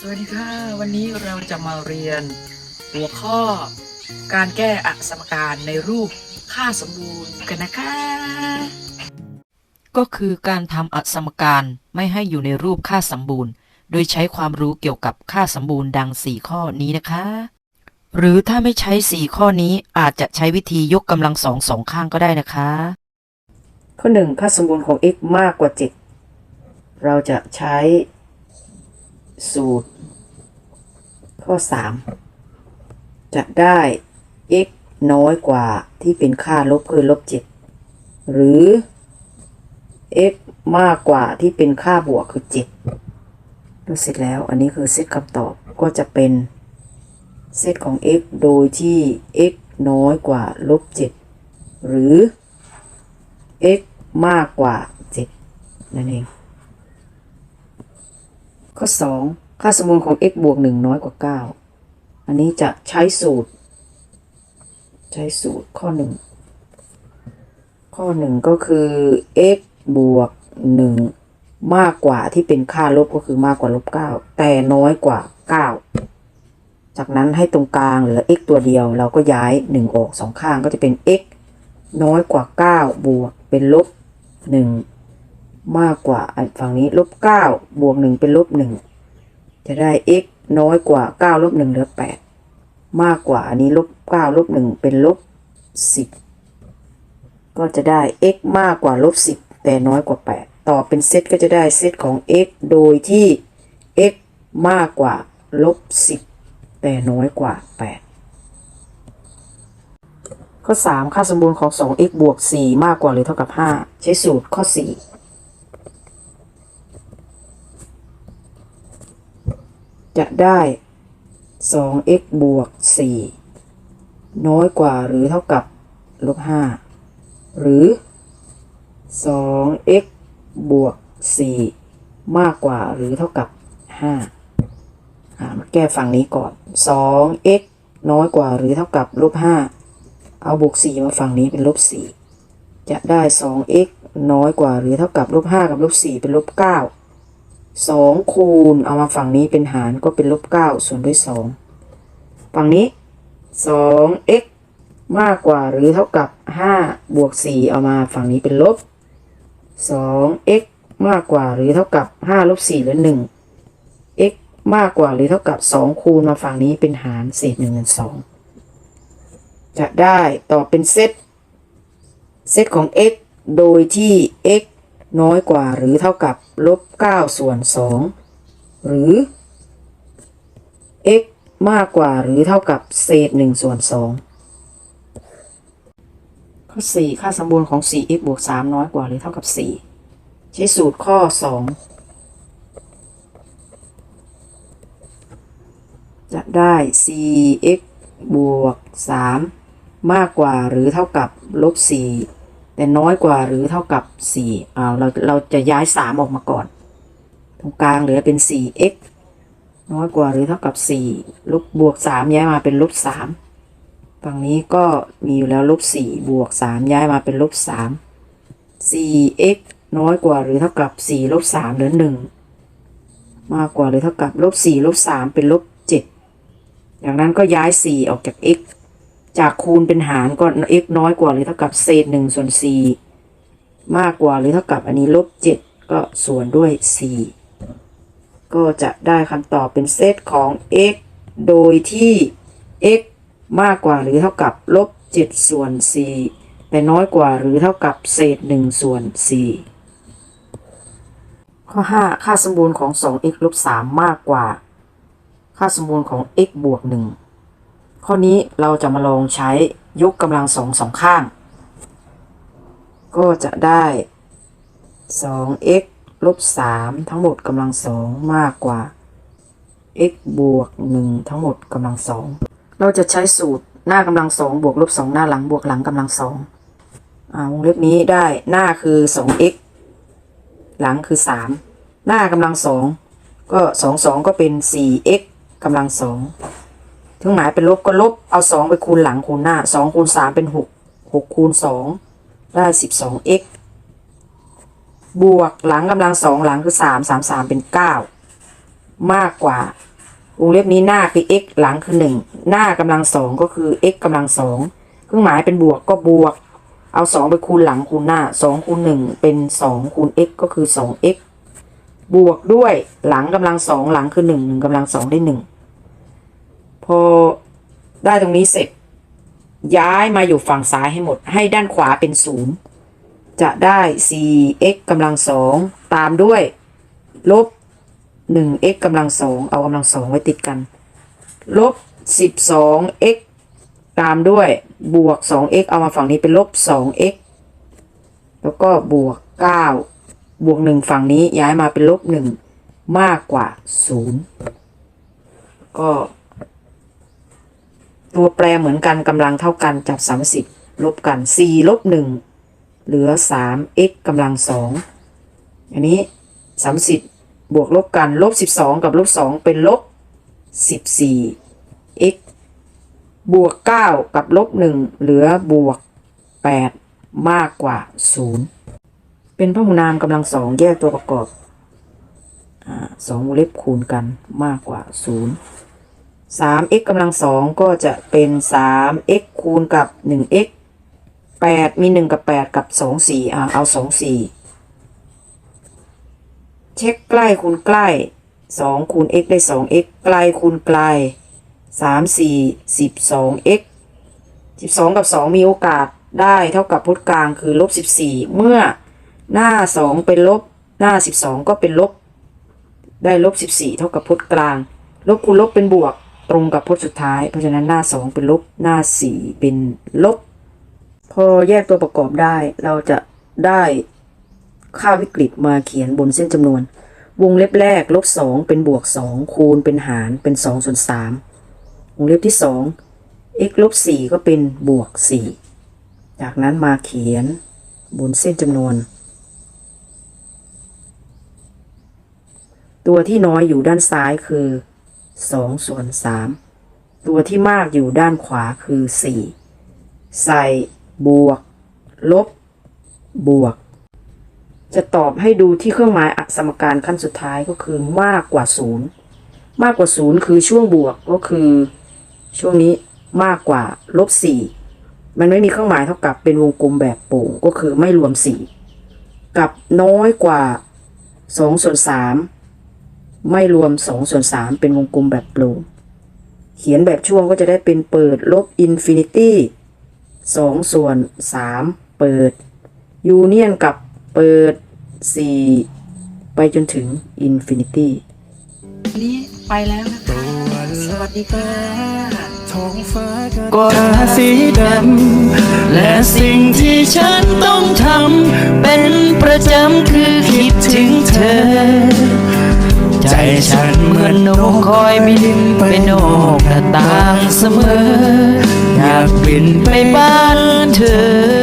สวัสดีค่ะ วันนี้เราจะมาเรียนหัวข้อการแก้อสมการในรูปค่าสมบูรณ์กันนะคะ ก็คือการทำอสมการไม่ให้อยู่ในรูปค่าสมบูรณ์ โดยใช้ความรู้เกี่ยวกับค่าสมบูรณ์ดัง 4 ข้อนี้นะคะ หรือถ้าไม่ใช้ 4 ข้อนี้อาจจะใช้วิธียกกำลังสองสองข้างก็ได้นะคะ ข้อ 1 ค่าสมบูรณ์ของ x มากกว่า 7 เราจะใช้ สูตร ข้อ 3 จะได้ x น้อยกว่าที่เป็นค่าลบคือลบ 7 หรือ x มากกว่าที่เป็นค่าบวกคือ 7 ดูเสร็จแล้วอันนี้คือเซตคำตอบก็จะเป็นเซตของ x โดยที่ x น้อยกว่าลบ 7 หรือ x มากกว่า 7 นั่นเอง ข้อ 2 ค่าสมมูลของ x บวก 1 น้อยกว่า 9 อันนี้จะใช้สูตร ใช้สูตรข้อ 1 ข้อ 1 ก็คือ x บวก 1 มากกว่าที่เป็นค่าลบก็คือมากกว่าลบ 9 แต่น้อยกว่า 9 จากนั้นให้ตรงกลางเหลือ x ตัวเดียว เราก็ย้าย 1 ออกสองข้างก็จะเป็น x น้อยกว่า 9 บวกเป็นลบ 1 มากกว่าอันฝั่งนี้ลบ9บวก1เป็นลบ1จะได้ x น้อยกว่า9ลบ1เหลือ8มากกว่าอันนี้ลบ9ลบ1เป็นลบ10ก็จะได้ x มากกว่าลบ10แต่น้อยกว่า8ต่อเป็นเซตก็จะได้เซตของ x โดยที่ x มากกว่าลบ10แต่น้อยกว่า8ข้อ 3 ค่าสมบูรณ์ของ 2x บวก 4 มากกว่าหรือเท่ากับ 5 ใช้สูตรข้อ 4 จะ ได้ 2x บวก 4 น้อยกว่าหรือเท่ากับลบ 5 หรือ 2x บวก 4 มากกว่าหรือเท่ากับ 5 อ่ามาแก้ฝั่งนี้ก่อน 2x น้อยกว่าหรือเท่ากับลบ 5 เอาบวก 4 มาฝั่งนี้เป็นลบ 4 จะได้ 2x น้อยกว่าหรือเท่ากับลบ 5 กับลบ 4 เป็นลบ 9 2คูณเอามาฝั่งนี้เป็นหารก็เป็นลบ9ส่วนด้วย2ฝั่งนี้ 2x มากกว่าหรือเท่ากับ5บวก4เอามาฝั่งนี้เป็นลบ 2x มากกว่าหรือเท่ากับ5ลบ4เหลือ1 x มากกว่าหรือเท่ากับ2คูณมาฝั่งนี้เป็นหารเศษ1ส่วน2จะได้ต่อเป็นเซตเซตของ x โดยที่ x น้อยกว่าหรือเท่ากับลบ9ส่วน 2 หรือ x มากกว่าหรือเท่ากับเศษ1ส่วน2ข้อ 4 ค่าสมบูรณ์ของ 4x บวก 3 น้อยกว่าหรือเท่ากับ 4 ใช้สูตรข้อ 2 จะได้ 4x บวก 3 มากกว่าหรือเท่ากับลบ4 แต่น้อยกว่าหรือเท่ากับ 4อ่าเราเราจะย้าย 3 ออกมาก่อน ตรงกลางเหลือเป็น 4x น้อยกว่าหรือเท่ากับ 4 ลบบวก 3 ย้ายมาเป็นลบ3ฝั่งนี้ก็มีอยู่แล้วลบ4บวก 3 ย้ายมาเป็นลบ3 4x น้อยกว่าหรือเท่ากับ 4 ลบ3เหลือ 1 มากกว่าหรือเท่ากับลบ4ลบ3เป็นลบ7จากนั้นก็ย้าย 4 ออกจาก x จากคูณเป็นหารก็ x น้อยกว่าหรือเท่ากับเศษ1ส่วน4มากกว่าหรือเท่ากับอันนี้ลบ7ก็ส่วนด้วย4ก็จะได้คำตอบเป็นเซตของ x โดยที่ x มากกว่าหรือเท่ากับลบ7ส่วน4แต่น้อยกว่าหรือเท่ากับเศษ1ส่วน4ข้อ 5 ค่าสมบูรณ์ของ 2x ลบ3มากกว่า ค่าสมบูรณ์ของ x บวก1 ข้อนี้เราจะมาลองใช้ยกกำลังสองสองข้าง ก็จะได้ 2x ลบ3ทั้งหมดกำลังสองมากกว่า x บวก1ทั้งหมดกำลังสองเราจะใช้สูตรหน้ากำลังสองบวกลบสองหน้าหลังบวกหลังกำลังสองอ่าวงเล็บนี้ได้หน้าคือ 2x หลังคือ 3 หน้ากำลังสองก็สองสองก็เป็น 4x กำลังสอง ถึงหมายเป็นลบก็ลบ เอาสองไปคูณหลังคูณหน้าสองคูณสามเป็นหกหกคูณสองได้ 12x บวกหลังกำลังสองหลังคือสามสามสามเป็นเก้ามากกว่าวงเล็บนี้หน้าคือ x หลังคือหนึ่งหน้ากำลังสองก็คือ x กำลังสองเครื่องหมายเป็นบวกก็บวก เอาสองไปคูณหลังคูณหน้าสองคูณหนึ่งเป็นสองคูณ x ก็คือสอง x บวกด้วยหลังกำลังสองหลังคือหนึ่งหนึ่งกำลังสองได้หนึ่ง พอได้ตรงนี้เสร็จ ย้ายมาอยู่ฝั่งซ้ายให้หมด ให้ด้านขวาเป็นศูนย์จะได้ 4x กำลังสองตามด้วยลบ 1x กำลังสองเอากำลังสองไว้ติดกัน ลบ 12x ตามด้วยบวก 2x เอามาฝั่งนี้เป็นลบ 2x แล้วก็บวก 9 บวก 1 ฝั่งนี้ย้ายมาเป็นลบ 1 มากกว่า 0 ก็ ตัวแปรเหมือนกันกำลังเท่ากันจับ30ลบกัน4ลบ1เหลือ 3x กำลังสองอันนี้30บวกลบกันลบ12กับลบ2เป็นลบ14 x บวก9กับลบ1เหลือบวก8มากกว่า0เป็นพหุนามกำลังสองแยกตัวประกอบอ่าสองวงเล็บคูณกันมากกว่า0 3x กำลังสองก็จะเป็น 3x คูณกับ 1x 8 มี 1 กับ 8 กับ 2 4อ่าเอา 2 4 เช็คใกล้คูณใกล้สองคูณ x ได้สอง x ไกลคูณไกลสามสี่สิบสอง x สิบสองกับสองมีโอกาสได้เท่ากับพจน์กลางคือลบสิบสี่เมื่อหน้าสองเป็นลบ หน้าสิบสองก็เป็นลบ ได้ลบสิบสี่เท่ากับพจน์กลาง ลบคูณลบเป็นบวก ตรงกับพจน์สุดท้าย เพราะฉะนั้นหน้าสองเป็นลบหน้าสี่เป็นลบ พอแยกตัวประกอบได้เราจะได้ค่าวิกฤตมาเขียนบนเส้นจำนวน วงเล็บแรกลบสองเป็นบวกสองคูณเป็นหารเป็นสองส่วนสามวงเล็บที่สอง x ลบสี่ก็เป็นบวกสี่จากนั้นมาเขียนบนเส้นจำนวน ตัวที่น้อยอยู่ด้านซ้ายคือ สองส่วนสามตัวที่มากอยู่ด้านขวาคือสี่ใส่บวก ลบ บวก จะตอบให้ดูที่เครื่องหมายอสมการขั้นสุดท้ายก็คือมากกว่าศูนย์มากกว่าศูนย์คือช่วงบวกก็คือ ช่วงนี้มากกว่าลบสี่มันไม่มีเครื่องหมายเท่ากับเป็นวงกลมแบบโป่งก็คือไม่รวมสี่กับน้อยกว่าสองส่วนสาม ไม่รวมสองส่วนสามเป็นวงกลมแบบโปร่งเขียนแบบช่วงก็จะได้เป็นเปิดลบอินฟินิตี้สองส่วนสามเปิดยูเนียนกับเปิด 4 ไปจนถึงอินฟินิตี้นี้ไปแล้วนะคะ สวัสดีค่ะท้องฟ้าก็ก็ราสีดำและสิ่งที่ฉันต้องทำ เหมือนนกคอยบินไปนอกหน้าต่างเสมอ อยากบินไปบ้านเธอ